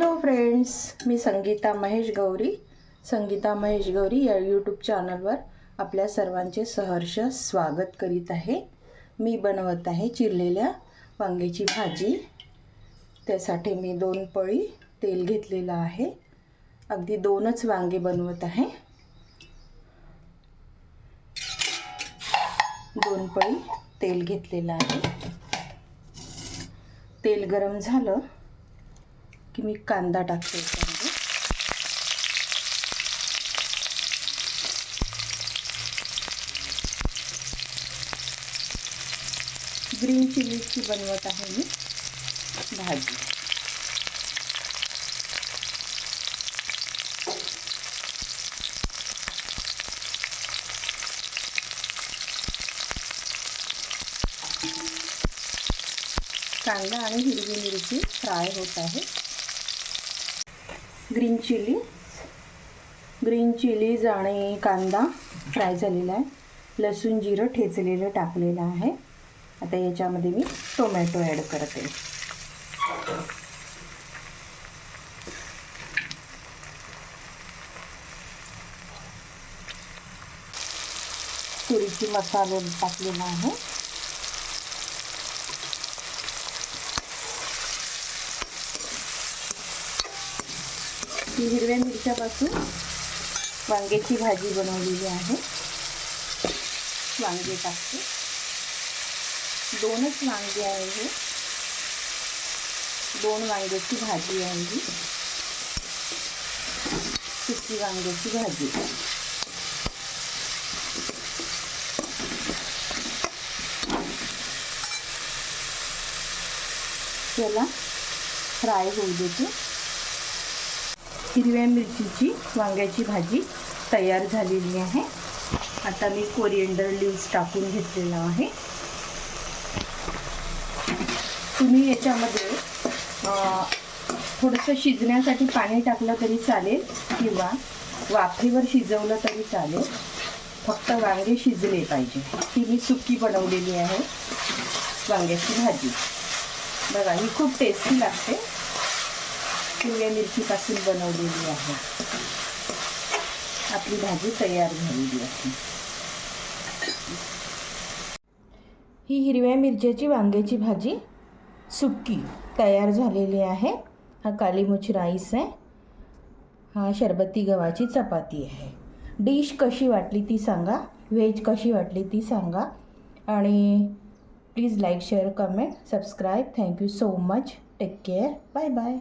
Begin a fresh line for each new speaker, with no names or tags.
Hello friends मी संगीता महेश गौरी. संगीता महेश गौरी या YouTube चॅनलवर आपल्या सर्वांचे सहर्ष स्वागत करीत आहे. मी बनवत आहे चिरलेल्या वांग्याची भाजी. त्यासाठी मी दोन पळी तेल घेतलेलं आहे. अगदी दोनच वांगे बनवत आहे. दोन पळी तेल घेतलेलं आहे. तेल गरम झालं. की मी कांदा टाकते याच्यामध्ये ग्रीन चिलीची बनवत आहे मी भाजी. कांदा हिरवी मिरची फ्राय होत आहे. Green chilli. ग्रीन चिलीज आणि कांदा फ्राय झालेला आहे. लसूण जिरं ठेचलेलं टाकलेलं आहे. आता याच्यामध्ये मी टोमॅटो ॲड करते. तुरीची मसाले टाकलेला आहे. ही हिरव्या मिरच्यापासून वांग्याची भाजी बनवलेली आहे. वांगे टाकते. दोनच वांगे आहे. हे दोन वांग्याची भाजी आहे. ही सुकी वांग्याची भाजी. त्याला फ्राय होऊ देते. हिरव्या मिरचीची वांग्याची भाजी तयार झालेली आहे. आता मी कोरिएंडर लिव्स टाकून घेतलेला आहे. तुम्ही याच्यामध्ये थोडंसं शिजण्यासाठी पाणी टाकलं तरी चालेल किंवा वाफेवर शिजवलं तरी चालेल. फक्त वांगे शिजले पाहिजे. ती मी सुकी बनवलेली आहे वांग्याची भाजी. बघा ही खूप टेस्टी लागते. हिरव्या मिरचीपासून बनवलेली आहे. आपली भाजी तयार झालेली आहे. ही हिरव्या मिरच्याची वांग्याची भाजी सुक्की तयार झालेली आहे. हा कालीमुच राईस आहे. हा शरबती गव्हाची चपाती आहे. डिश कशी वाटली ती सांगा. व्हेज कशी वाटली ती सांगा. आणि please like share comment subscribe. Thank you so much. Take care. Bye bye.